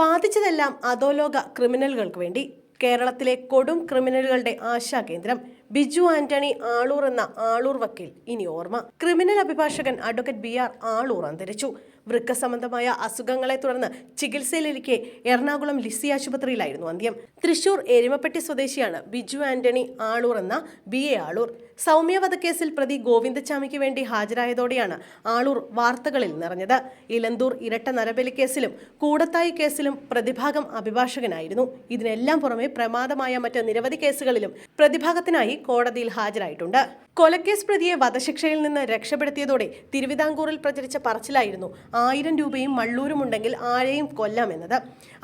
വാദിച്ചതെല്ലാം അധോലോക ക്രിമിനലുകൾക്ക് വേണ്ടി കേരളത്തിലെ കൊടും ക്രിമിനലുകളുടെ ആശാകേന്ദ്രം ബിജു ആന്റണി ആളൂർ എന്ന ആളൂർ വക്കീൽ ഇനി ഓർമ്മ. ക്രിമിനൽ അഭിഭാഷകൻ അഡ്വക്കേറ്റ് ബി ആർ ആളൂർ അന്തരിച്ചു. വൃക്ക സംബന്ധമായ അസുഖങ്ങളെ തുടർന്ന് ചികിത്സയിലിരിക്കെ എറണാകുളം ലിസി ആശുപത്രിയിലായിരുന്നു അന്ത്യം. തൃശൂർ എരുമപ്പെട്ടി സ്വദേശിയാണ് ബിജു ആന്റണി ആളൂർ എന്ന ബി എ ആളൂർ. സൗമ്യ വധക്കേസിൽ പ്രതി ഗോവിന്ദച്ചാമിക്ക് വേണ്ടി ഹാജരായതോടെയാണ് ആളൂർ വാർത്തകളിൽ നിറഞ്ഞത്. ഇലന്തൂർ ഇരട്ട നരബലി കേസിലും കൂടത്തായി കേസിലും പ്രതിഭാഗം അഭിഭാഷകനായിരുന്നു. ഇതിനെല്ലാം പുറമെ പ്രമാദമായ മറ്റ് നിരവധി കേസുകളിലും പ്രതിഭാഗത്തിനായി കോടതിയിൽ ഹാജരായിട്ടുണ്ട്. കൊലക്കേസ് പ്രതിയെ വധശിക്ഷയിൽ നിന്ന് രക്ഷപ്പെടുത്തിയതോടെ തിരുവിതാംകൂറിൽ പ്രചരിച്ച പറച്ചിലായിരുന്നു ആയിരം രൂപയും മള്ളൂരുമുണ്ടെങ്കിൽ ആരെയും കൊല്ലാമെന്നത്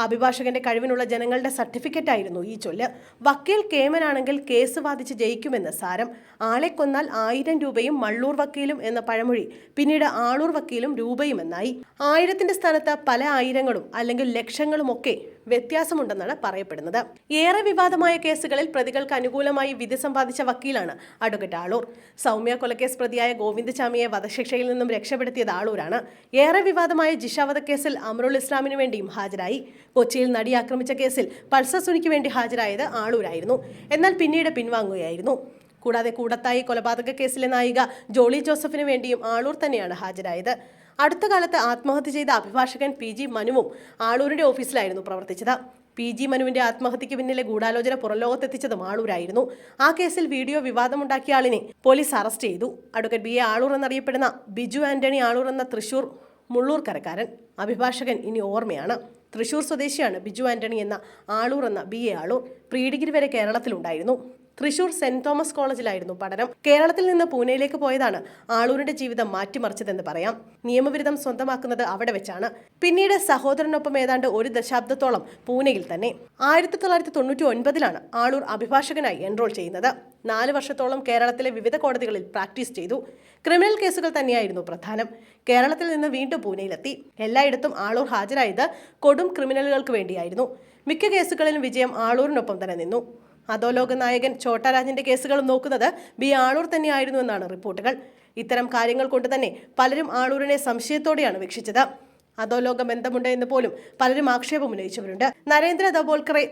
അഭിഭാഷകന്റെ കഴിവിനുള്ള ജനങ്ങളുടെ സർട്ടിഫിക്കറ്റ് ആയിരുന്നു ഈ ചൊല്ല്. വക്കീൽ കേമനാണെങ്കിൽ കേസ് വാദിച്ച് ജയിക്കുമെന്ന് സാരം. ആളെ കൊന്നാൽ ആയിരം രൂപയും മള്ളൂർ വക്കീലും എന്ന പഴമൊഴി പിന്നീട് ആളൂർ വക്കീലും രൂപയുമെന്നായി ആയിരത്തിന്റെ സ്ഥാനത്ത് പല ആയിരങ്ങളും അല്ലെങ്കിൽ ലക്ഷങ്ങളും ഒക്കെ വ്യത്യാസമുണ്ടെന്നാണ് പറയപ്പെടുന്നത്. ഏറെ വിവാദമായ കേസുകളിൽ പ്രതികൾക്ക് അനുകൂലമായി വിധി സമ്പാദിച്ച വക്കീലാണ് അഡ്വക്കേറ്റ് ആളൂർ. സൗമ്യ കൊലക്കേസ് പ്രതിയായ ഗോവിന്ദചാമിയെ വധശിക്ഷയിൽ നിന്നും രക്ഷപ്പെടുത്തിയത് ആളൂരാണ്. ഏറെ വിവാദമായ ജിഷാവധ കേസിൽ അമറുൽ ഇസ്ലാമിന് വേണ്ടിയും ഹാജരായി. കൊച്ചിയിൽ നടി ആക്രമിച്ച കേസിൽ പൾസർ സുനിക്ക് വേണ്ടി ഹാജരായത് ആളൂരായിരുന്നു. എന്നാൽ പിന്നീട് പിൻവാങ്ങുകയായിരുന്നു. കൂടാതെ കൂടത്തായി കൊലപാതക കേസിലെ നായിക ജോളി ജോസഫിന് വേണ്ടിയും ആളൂർ തന്നെയാണ് ഹാജരായത്. അടുത്ത കാലത്ത് ആത്മഹത്യ ചെയ്ത അഭിഭാഷകൻ പി ജി മനുവും ആളൂരിന്റെ ഓഫീസിലായിരുന്നു പ്രവർത്തിച്ചത്. പി ജി മനുവിന്റെ ആത്മഹത്യക്ക് പിന്നിലെ ഗൂഢാലോചന പുറംലോകത്തെത്തിച്ചതും ആളൂരായിരുന്നു. ആ കേസിൽ വീഡിയോ വിവാദമുണ്ടാക്കിയ ആളിനെ പോലീസ് അറസ്റ്റ് ചെയ്തു. അഡ്വക്കേറ്റ് ബി എ ആളൂർ എന്നറിയപ്പെടുന്ന ബിജു ആന്റണി ആളൂർ എന്ന തൃശൂർ മുള്ളൂർക്കരക്കാരൻ അഭിഭാഷകൻ ഇനി ഓർമ്മയാണ്. തൃശൂർ സ്വദേശിയാണ് ബിജു ആന്റണി എന്ന ആളൂർ എന്ന B A Aloor. Pre degree വരെ കേരളത്തിലുണ്ടായിരുന്നു. തൃശൂർ സെന്റ് തോമസ് കോളേജിലായിരുന്നു പഠനം. കേരളത്തിൽ നിന്ന് പൂനെയിലേക്ക് പോയതാണ് ആളൂരിന്റെ ജീവിതം മാറ്റിമറിച്ചതെന്ന് പറയാം. നിയമബിരുദം സ്വന്തമാക്കുന്നത് അവിടെ വെച്ചാണ്. പിന്നീട് സഹോദരനൊപ്പം ഏതാണ്ട് ഒരു ദശാബ്ദത്തോളം പൂനെയിൽ തന്നെ. ആയിരത്തി തൊള്ളായിരത്തി തൊണ്ണൂറ്റി ഒൻപതിലാണ് ആളൂർ അഭിഭാഷകനായി എൻറോൾ ചെയ്യുന്നത്. നാല് വർഷത്തോളം കേരളത്തിലെ വിവിധ കോടതികളിൽ പ്രാക്ടീസ് ചെയ്തു. ക്രിമിനൽ കേസുകൾ തന്നെയായിരുന്നു പ്രധാനം. കേരളത്തിൽ നിന്ന് വീണ്ടും പൂനെയിലെത്തി. എല്ലായിടത്തും ആളൂർ ഹാജരായത് കൊടും ക്രിമിനലുകൾക്ക് വേണ്ടിയായിരുന്നു. മിക്ക കേസുകളിലും വിജയം ആളൂരിനൊപ്പം തന്നെ നിന്നു. അധോലോക നായകൻ ചോട്ടാരാജന്റെ കേസുകളും നോക്കുന്നത് ബി ആളൂർ തന്നെയായിരുന്നു എന്നാണ് റിപ്പോർട്ടുകൾ. ഇത്തരം കാര്യങ്ങൾ കൊണ്ട് തന്നെ പലരും ആളൂരിനെ സംശയത്തോടെയാണ് വീക്ഷിച്ചത്. അധോലോക ബന്ധമുണ്ട് എന്ന് പോലും പലരും ആക്ഷേപം ഉന്നയിച്ചവരുണ്ട്. നരേന്ദ്ര ദബോൽക്കറെ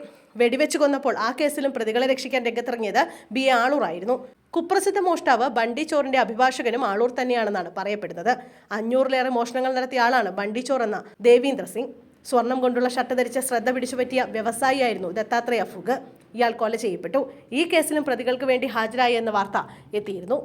വെടിവെച്ച് കൊന്നപ്പോൾ ആ കേസിലും പ്രതികളെ രക്ഷിക്കാൻ രംഗത്തിറങ്ങിയത് ബി ആളൂർ ആയിരുന്നു കുപ്രസിദ്ധ മോഷ്ടാവ് ബണ്ടി ചോറിന്റെ അഭിഭാഷകനും ആളൂർ തന്നെയാണെന്നാണ് പറയപ്പെടുന്നത്. അഞ്ഞൂറിലേറെ മോഷണങ്ങൾ നടത്തിയ ആളാണ് ബണ്ടി ചോർ എന്ന ദേവീന്ദ്ര സിംഗ്. സ്വർണം കൊണ്ടുള്ള ഷർട്ട് ധരിച്ച ശ്രദ്ധ പിടിച്ചുപറ്റിയ വ്യവസായിയായിരുന്നു ദത്താത്രേയ ഫുഗ്. ഇയാൾ കൊല ചെയ്യപ്പെട്ടു. ഈ കേസിലും പ്രതികൾക്ക് വേണ്ടി ഹാജരായി എന്ന വാർത്ത എത്തിയിരുന്നു.